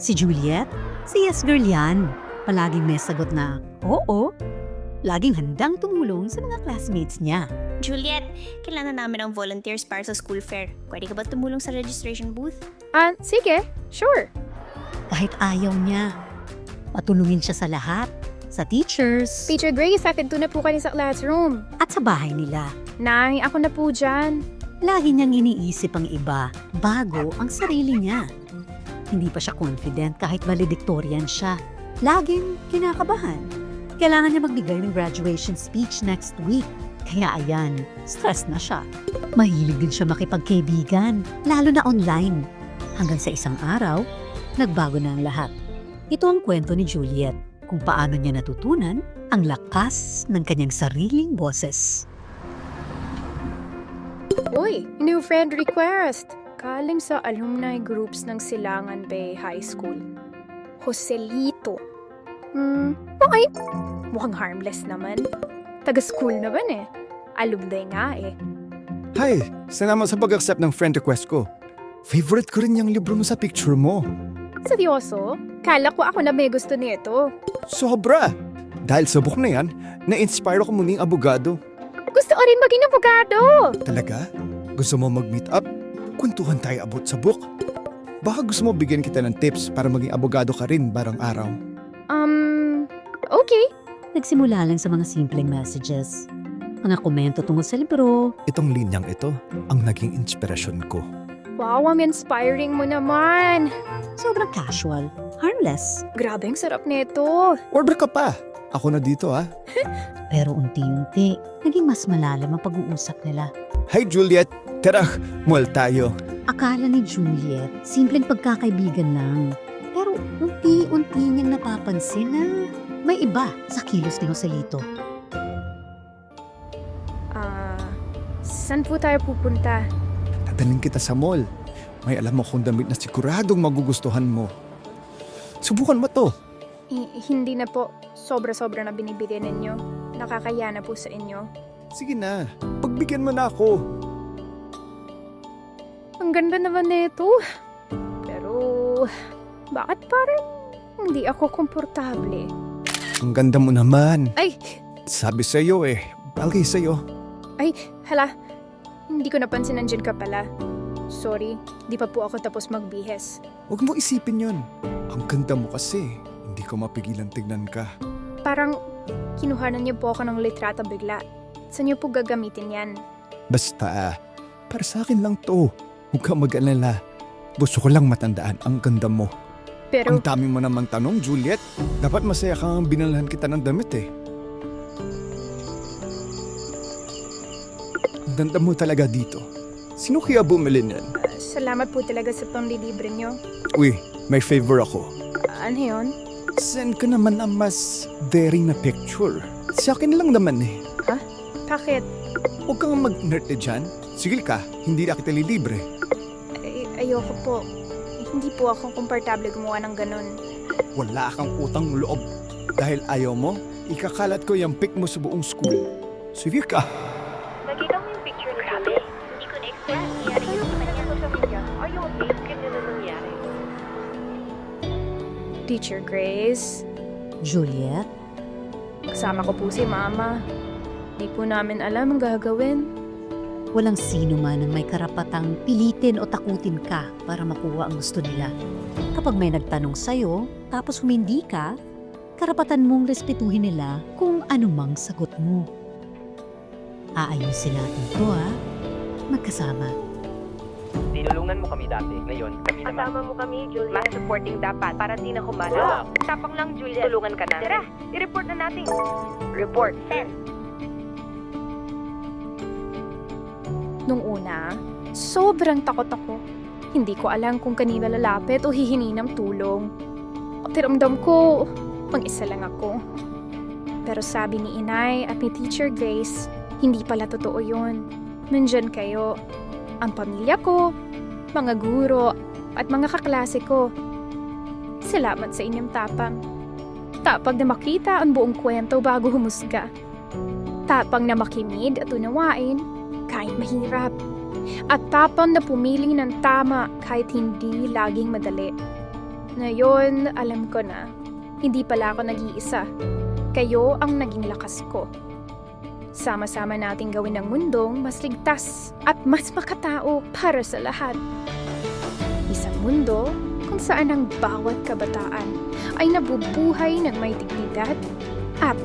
Si Juliet? Si yes girl yan. Palaging may sagot na, oo. Laging handang tumulong sa mga classmates niya. Juliet, kailangan namin ng volunteers para sa school fair. Pwede ka ba tumulong sa registration booth? Ah, sige. Sure. Kahit ayaw niya. Patulungin siya sa lahat. Sa teachers. Teacher Grace, sakit na po kayo sa classroom. At sa bahay nila. Nay, ako na po dyan. Lagi niyang iniisip ang iba bago ang sarili niya. Hindi pa siya confident kahit valedictorian siya. Laging kinakabahan. Kailangan niya magbigay ng graduation speech next week. Kaya ayan, stress na siya. Mahilig din siya makipagkaibigan, lalo na online. Hanggang sa isang araw, nagbago na ang lahat. Ito ang kwento ni Juliet kung paano niya natutunan ang lakas ng kanyang sariling boses. Uy, new friend request. Galing sa alumni groups ng Silangan Bay High School. Joselito. Hmm, okay. Mukhang harmless naman. Taga-school naman eh. Alumni nga eh. Hi! Salamat sa pag-accept ng friend request ko. Favorite ko rin yung libro mo sa picture mo. Seryoso? Kala ko ako na may gusto nito. Sobra! Dahil sa book na yan, na-inspire ako muning abogado. Gusto ko rin maging abogado. Talaga? Gusto mo mag-meet up? Kwentuhan tayo about sa book. Baka gusto mo bigyan kita ng tips para maging abogado ka rin barang araw. Um, okay. Nagsimula lang sa mga simpleng messages. Mga komento tungkol sa libro, Itong linyang ito ang naging inspirasyon ko. Wow, ang inspiring mo naman. sobrang casual, harmless. Grabe ang sarap nito. Order ka pa! Ako na dito ah. Pero unti-unti, naging mas malalim ang pag-uusap nila. Hi Juliet! Tara, mall tayo. Akala ni Juliet, simpleng pagkakaibigan lang. Pero unti-unti niyang napapansin na may iba sa kilos ni Joselito. Ah, saan po tayo pupunta? Dadaling kita sa mall. May alam akong damit na siguradong magugustuhan mo. Subukan mo to. Hi- hindi na po. Sobra-sobra na binibigay ninyo. Nakakaya na po sa inyo. Sige na, pagbigyan mo na ako. Ang ganda naman nito. Pero, bakit parang hindi ako komportable? Ang ganda mo naman. Ay, Sabi sa'yo eh, bagay sa'yo. hala. Hindi ko napansin nandyan ka pala. Sorry, di pa po ako tapos magbihes. Huwag mo isipin yon. Ang ganda mo kasi, hindi ko mapigilan tignan ka. Parang kinuhanan niyo po ako ng litrato bigla. Saan niyo po gagamitin yan? Basta, para sa akin lang to. Huwag ka mag-alala. Gusto ko lang matandaan ang ganda mo. Pero, Ang dami mo namang tanong, Juliet. Dapat masaya kang binalhan kita ng damit eh. Ang ganda mo talaga dito. Sino kaya bumili niyan? salamat po talaga sa pamlilibre niyo. Uy, may favor ako. Ano yun? Send ka naman ang mas daring na picture. Sa akin lang naman eh. Bakit? Huwag kang mag-nerd dyan. Sige ka, hindi na kita lilibre. Ay, ayoko po. Hindi po ako komportable gumawa ng ganun. Wala kang utang loob. Dahil ayaw mo, ikakalat ko yung pic mo sa buong school. Sige ka. Nakita mo yung picture ni Julie? Hindi ko na-expect nangyari yun sa kanya. social media. Are you okay? Ganyan na nangyari. Teacher Grace, Juliet, kasama ko po si Mama. Di po namin alam ang gagawin. Walang sino man ang may karapatang pilitin o takutin ka para makuha ang gusto nila. Kapag may nagtanong sa'yo, tapos humindi ka, karapatan mong respetuhin nila kung anumang sagot mo. Aayusin natin to ha, magkasama. Tinulungan mo kami dati. Ngayon, kami naman. Kasama mo kami, Juliet. Mas supporting dapat para di na kumala. Tapang lang, Juliet. Tulungan ka namin. Tara, i-report na natin. Report. Send. Nung una, sobrang takot ako. Hindi ko alam kung kanina lalapit o hihingi ng tulong. Pakiramdam ko, mag-isa lang ako. Pero sabi ni Inay at ni Teacher Grace, hindi pala totoo yun. Nandyan kayo. Ang pamilya ko, mga guro, at mga kaklase ko. Salamat sa inyong tapang. Tapang na makita ang buong kwento bago humusga. Tapang na makimid at unawain kahit mahirap. At tapang na pumili ng tama kahit hindi laging madali. Ngayon, alam ko na, hindi pala ako nag-iisa. Kayo ang naging lakas ko. Sama-sama nating gawin ang mundong mas ligtas at mas makatao para sa lahat. Isang mundo kung saan ang bawat kabataan ay nabubuhay ng may dignidad at.